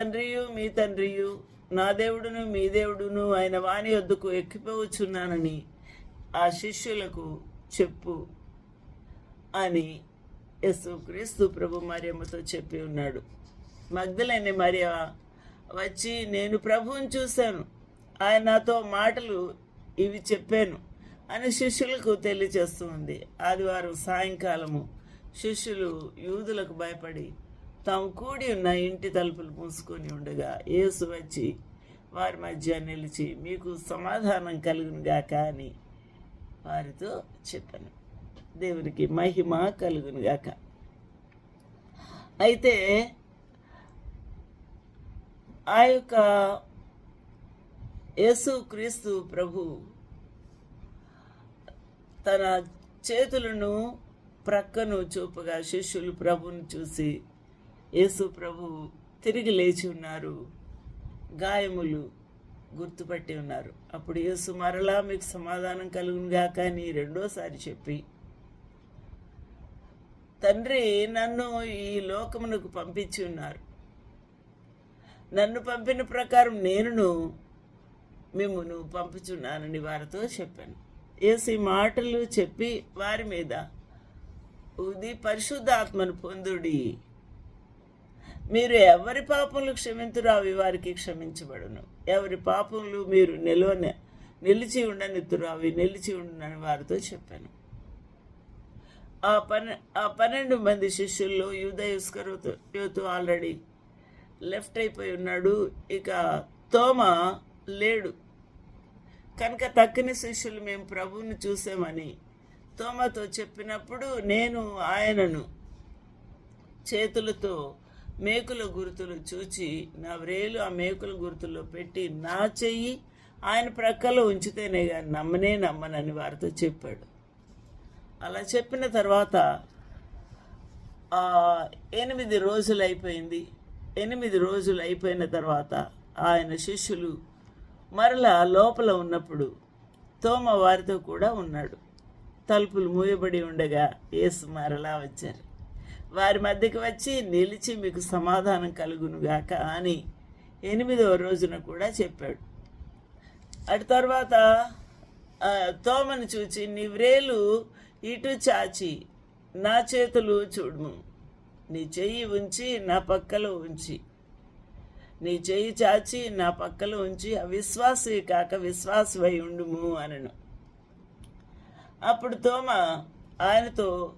తండ్రియు మీ తండ్రియు నా దేవుడును మీ దేవుడును ఆయన వాణి వద్దకు ఎక్కిపోవచ్చున్నానని ఆ శిష్యులకు చెప్పు అని యేసు క్రీస్తు ప్రభు మరియమ్మతో చెప్పి ఉన్నాడు. మగ్ధులని మరియ వచ్చి నేను ప్రభువుని చూశాను. ఆయన నాతో మాటలు ఇవి చెప్పాను అని శిష్యులకు తెలియచేస్తుంది ఆదివారం సాయంకాలము శిష్యులు యూదులకు భయపడి తాము కూడి ఉన్న ఇంటి తలుపులు మూసుకొని ఉండగా యేసు వచ్చి వారి మధ్య నిలిచి మీకు సమాధానం కలుగునుగాక అని వారితో చెప్పాను. దేవునికి మహిమ కలుగునుగాక అయితే ఆ యొక్క యేసు క్రీస్తు ప్రభు తన చేతులను ప్రక్కను చూపగా శిష్యులు ప్రభుని చూసి యేసు ప్రభు తిరిగి లేచి ఉన్నారు. గాయములు గుర్తుపట్టి ఉన్నారు. అప్పుడు యేసు మరలా మీకు సమాధానం కలుగునుగాక అని రెండోసారి చెప్పి తండ్రి నన్ను ఈ లోకమునకు పంపించి ఉన్నారు. నన్ను పంపిన ప్రకారం నేనును మిమ్మును పంపుచున్నానని వారితో చెప్పాను. యేసు ఈ మాటలు చెప్పి వారి మీద ఇది పరిశుద్ధాత్మను పొందుడి. మీరు ఎవరి పాపములు క్షమింతురో అవి వారికి క్షమించబడును. ఎవరి పాపములు మీరు నిలవన నిలిచి ఉండనిత్తురు అవి నిలిచి ఉండని వారితో చెప్పాను. ఆ పన్నె ఆ పన్నెండు మంది శిష్యుల్లో యూద యుస్కరుతు ఆల్రెడీ లెఫ్ట్ అయిపోయి ఉన్నాడు. ఇక తోమ లేడు. కనుక తక్కిన శిష్యులు మేము ప్రభువుని చూసామని తోమతో చెప్పినప్పుడు నేను ఆయనను చేతులతో మేకుల గుర్తులు చూచి నా వ్రేలు ఆ మేకుల గుర్తుల్లో పెట్టి నా చెయ్యి ఆయన ప్రక్కలో ఉంచితేనే కానీ నమ్మనే నమ్మనని వారితో చెప్పాడు. అలా చెప్పిన తర్వాత ఎనిమిది రోజులు అయిపోయింది ఎనిమిది రోజులు అయిపోయిన తర్వాత ఆయన శిష్యులు మరలా లోపల ఉన్నప్పుడు తోమ వారితో కూడా ఉన్నాడు. తలుపులు మూయబడి ఉండగా యేసు మరలా వచ్చారు. వారి మధ్యకి వచ్చి నిలిచి మీకు సమాధానం కలుగునుగాక అని ఎనిమిదవ రోజున కూడా చెప్పాడు. అటు తర్వాత తోమను చూచి నీ వ్రేలు ఇటు చాచి నా చేతులు చూడుము. నీ చెయ్యి ఉంచి నా పక్కలో ఉంచి. నీ చెయ్యి చాచి నా పక్కలో ఉంచి అవిశ్వాసి కాక విశ్వాసమై ఉండుము అనను. అప్పుడు తోమ ఆయనతో